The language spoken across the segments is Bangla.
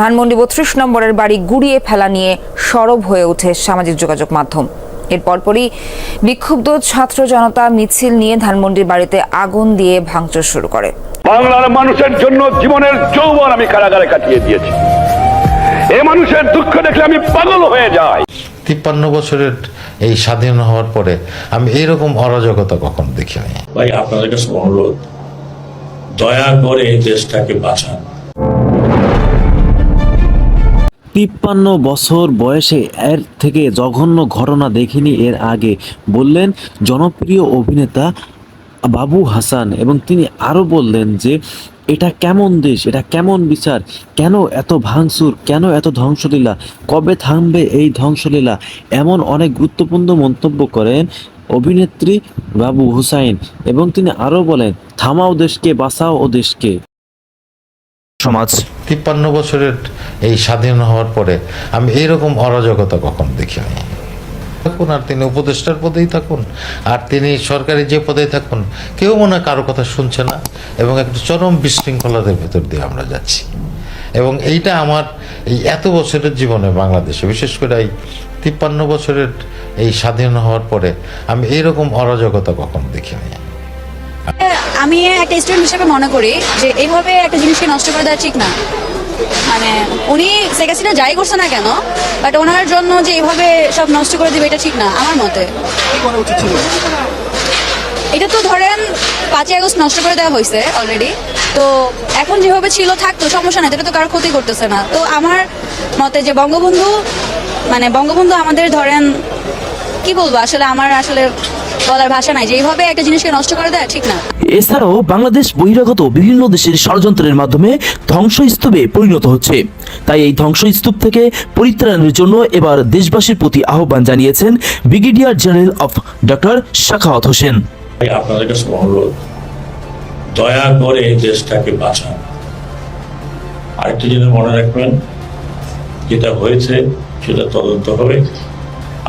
ধানমন্ডি বত্রিশ নম্বরের বাড়ি গুড়িয়ে ফেলা নিয়ে সরব হয়ে ওঠে সামাজিক যোগাযোগ মাধ্যম। এর পরপরই বিক্ষুব্ধ ছাত্র জনতা মিছিল নিয়ে ধানমন্ডির বাড়িতে আগুন দিয়ে ভাঙচুর শুরু করে। বাংলার মানুষের জন্য জীবনের যৌবন আমি কারাগারে কাটিয়ে দিয়েছি। এ মানুষের দুঃখ দেখলে আমি পাগল হয়ে যাই। তিপ্পান্ন বছরের এই স্বাধীন হওয়ার পরে আমি এইরকম অরাজকতা কখনো দেখিনি। ভাই আপনাদের কাছে অনুরোধ দয়া করে এই দেশটাকে বাঁচান। তিপ্পান্ন বছর বয়সে এর থেকে জঘন্য ঘটনা দেখিনি এর আগে, বললেন জনপ্রিয় অভিনেতা বাবু হাসান। এবং তিনি আরও বললেন যে, এটা কেমন দেশ? এটা কেমন বিচার? কেন এত ভাঙচুর? কেন এত ধ্বংসলীলা? কবে থামবে এই ধ্বংসলীলা? এমন অনেক গুরুত্বপূর্ণ মন্তব্য করেন অভিনেত্রী বাবু হুসাইন। এবং তিনি আরও বলেন, থামাও দেশকে, বাঁচাও ও দেশকে। সমাজ তিপ্পান্ন বছরের এই স্বাধীন হওয়ার পরে আমি এইরকম অরাজকতা কখনো দেখিনি। থাকুন আর তিনি উপদেষ্টার পদেই থাকুন, আর তিনি সরকারি যে পদে থাকুন, কেউ মনে কারও কথা শুনছে না, এবং একটু চরম বিশৃঙ্খলাদের ভেতর দিয়ে আমরা যাচ্ছি। এবং এইটা আমার এই এত বছরের জীবনে বাংলাদেশে, বিশেষ করে এই তিপ্পান্ন বছরের এই স্বাধীন হওয়ার পরে আমি এইরকম অরাজকতা কখনো দেখিনি। আমি একটা স্টুডেন্ট হিসেবে মনে করি যে এইভাবে একটা জিনিসকে নষ্ট করে দেওয়া ঠিক না। মানে উনি শেখ হাসিনা যাই করছে না কেন বাট ওনার জন্য যে এইভাবে সব নষ্ট করে দিবে এটা ঠিক না আমার মতে। এটা তো ধরেন পাঁচই আগস্ট নষ্ট করে দেওয়া হয়েছে অলরেডি তো এখন যেভাবে ছিল থাকতো সমস্যা নাই এটা তো কারও ক্ষতি করতেছে না। তো আমার মতে যে বঙ্গবন্ধু মানে বঙ্গবন্ধু আমাদের ধরেন কি বলব আসলে আমার আসলে বলার ভাষা নাই যে এইভাবে একটা জিনিসকে নষ্ট করে দেওয়া ঠিক না। এছাড়াও বাংলাদেশ বহিরাগত বিভিন্ন দেশের ষড়যন্ত্রের মাধ্যমে ধ্বংসস্তূপে পরিণত হচ্ছে। তাই এই ধ্বংসস্তূপ থেকে পরিত্রাণের জন্য এবার দেশবাসীর প্রতি আহ্বান জানিয়েছেন brigadier general of doctor Shakhawat Hossain. ভাই আপনাদের কাছে অনুরোধ দয়া করে এই দেশটাকে বাঁচান। আরেকটি জিনিস মনে রাখবেন যেটা হয়েছে সেটা তদন্ত হবে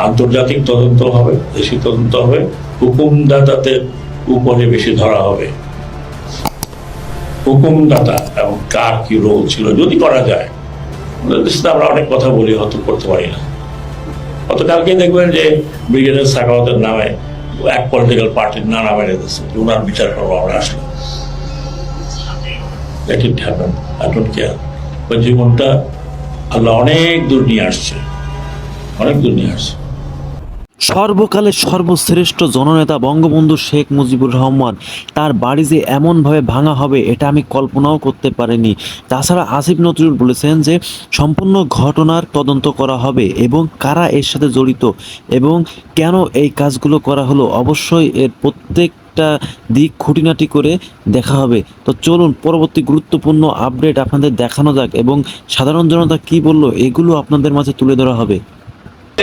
আন্তর্জাতিক তদন্ত হবে দেশি তদন্ত হবে। হুকুমদাতাদের উপরে বেশি ধরা হবে। হুকুমদাতা এবং কার কি রোল ছিল যদি করা যায় আমরা অনেক কথা বলি, হয়তো করতে পারি না। গতকালকে দেখবেন যে ব্রিগেডিয়ার সাকাওয়াতের নামে এক পলিটিক্যাল পার্টির না নামে রেখেছে ওনার বিচার করব আমরা আসলে। জীবনটা আল্লাহ অনেক দূর নিয়ে আসছে। অনেক দূর নিয়ে আসছে। সর্বকালের সর্বশ্রেষ্ঠ জননেতা বঙ্গবন্ধু শেখ মুজিবুর রহমান, তার বাড়ি যে এমনভাবে ভাঙা হবে, এটা আমি কল্পনাও করতে পারিনি। তাছাড়া আসিফ নজরুল বলেছেন যে, সম্পূর্ণ ঘটনার তদন্ত করা হবে এবং কারা এর সাথে জড়িত এবং কেন এই কাজগুলো করা হলো, অবশ্যই এর প্রত্যেকটা দিক খুঁটিনাটি করে দেখা হবে। তো চলুন, পরবর্তী গুরুত্বপূর্ণ আপডেট আপনাদের দেখানো যাক এবং সাধারণ জনতা কি বলল, এগুলো আপনাদের মাঝে তুলে ধরা হবে।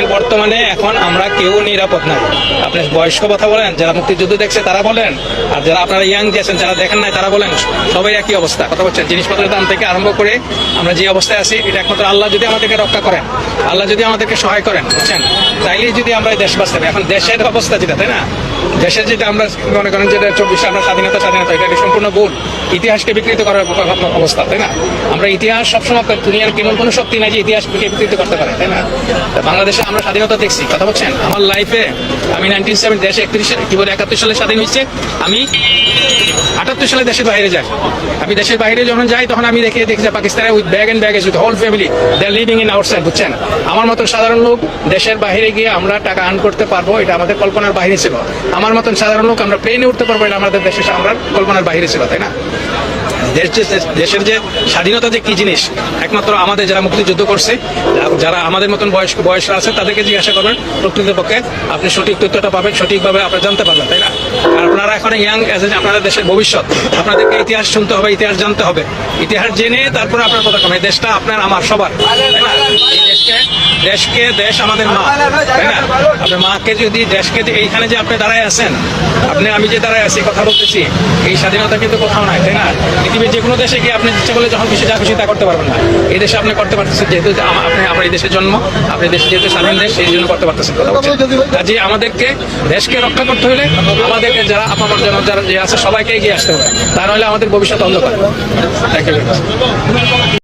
বর্তমানে এখন আমরা কেউ নিরাপদ নাই আপনি বয়স্ক কথা বলেন, যারা মুক্তিযুদ্ধ দেখছে তারা বলেন, আর যারা আপনারা ইয়াং গেছেন যারা দেখেন নাই তারা বলেন, সবাই একই অবস্থা। কথা বলছেন, জিনিসপত্রের দাম থেকে আরম্ভ করে আমরা যে অবস্থায় আছি, এটা একমাত্র আল্লাহ যদি আমাদেরকে রক্ষা করেন, আল্লাহ যদি আমাদেরকে সহায় করেন, বুঝছেন? তাইলেই যদি আমরা দেশ বাঁচতে এখন দেশের অবস্থা যেটা, তাই না? দেশের যেটা আমরা মনে করেন যেটা চব্বিশে, আমরা স্বাধীনতা স্বাধীনতা, এটা সম্পূর্ণ ভুল ইতিহাসকে বিকৃত করার অবস্থা, তাই না? আমরা ইতিহাস সবসময় দুনিয়ার কেমন কোনো শক্তি নাই যে ইতিহাসকে বিকৃত করতে পারে, তাই না? বাংলাদেশে আমরা স্বাধীনতা দেখছি, কথা বলছেন? আমার লাইফে আমি নাইনটিন সেভেন দেশ একত্রিশ, কি বলে, একাত্তর সালে স্বাধীন হয়েছে। আমি আটাত্তর সালে দেশের বাইরে যাই। আমি দেশের বাইরে যখন যাই, তখন আমি দেখে দেখি যে পাকিস্তানে with bag and baggage with whole family they living in outside বুঝছেন? আমার মতো সাধারণ লোক দেশের বাইরে গিয়ে আমরা টাকা আর্ন করতে পারব, এটা আমাদের কল্পনার বাইরে ছিল। আমার মতন সাধারণ লোক আমরা প্লেনে উঠতে পারব, এটা আমাদের দেশের আমরা কল্পনার বাইরে ছিল, তাই না? দেশ যে দেশের যে স্বাধীনতা যে কি জিনিস, একমাত্র আমাদের যারা মুক্তিযুদ্ধ করছে, যারা আমাদের মতন বয়স আছে, তাদেরকে জিজ্ঞাসা করবেন, প্রকৃতপক্ষে আপনি সঠিক তথ্যটা পাবেন, সঠিকভাবে আপনি জানতে পারবেন, তাই না? আপনারা এখন ইয়াং এজ আপনাদের দেশের ভবিষ্যৎ, আপনাদেরকে ইতিহাস শুনতে হবে, ইতিহাস জানতে হবে। ইতিহাস জেনে তারপরে আপনার কথা কমে দেশটা আপনার, আমার, সবার দেশকে দেশ আমাদের মা। তাই না? আপনার মাকে যদি দেশকে এইখানে যে আপনি দাঁড়ায় আছেন, আপনি, আমি যে দাঁড়ায় আছি, কথা বলতেছি, এই স্বাধীনতা কিন্তু কোথাও নাই, তাই না? পৃথিবীর যে কোনো দেশে গিয়ে আপনি ইচ্ছে করলে যখন খুশি, যা খুশি তা করতে পারবেন না। এই দেশে আপনি করতে পারতেছেন, যেহেতু আপনি আপনার এই দেশের জন্ম, আপনি দেশে যেহেতু স্বাধীন দেশ, সেই জন্য করতে পারতেছেন। কথা বলছেন? কাজে আমাদেরকে, দেশকে রক্ষা করতে হলে আমাদেরকে যারা আপনার জন্য যারা যে আছে, সবাইকে এগিয়ে আসতে হবে। তা নাহলে আমাদের ভবিষ্যৎ অন্ধকার। থ্যাংক ইউ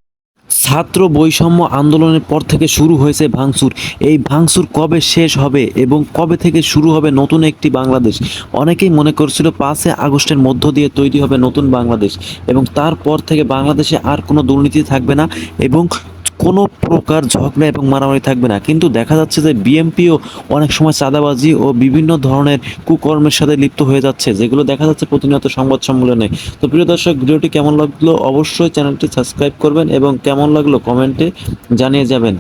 ছাত্র বৈষম্য আন্দোলনের পর থেকে শুরু হয়েছে ভাঙচুর। এই ভাঙচুর কবে শেষ হবে এবং কবে থেকে শুরু হবে নতুন একটি বাংলাদেশ? অনেকেই মনে করছিল পাঁচে আগস্টের মধ্য দিয়ে তৈরি হবে নতুন বাংলাদেশ এবং তারপর থেকে বাংলাদেশে আর কোনো দুর্নীতি থাকবে না এবং কোনো প্রকার ঝগড়া এবং মারামারি থাকবে না। কিন্তু দেখা যাচ্ছে যে বিএমপিও অনেক সময় চাঁদাবাজি ও বিভিন্ন ধরনের কুকর্মের সাথে লিপ্ত হয়ে যাচ্ছে, যেগুলো দেখা যাচ্ছে প্রতিনিয়ত সংবাদ সম্মেলনে। তো প্রিয় দর্শক, ভিডিওটি কেমন লাগল অবশ্যই চ্যানেলটি সাবস্ক্রাইব করবেন এবং কেমন লাগল কমেন্টে জানিয়ে যাবেন।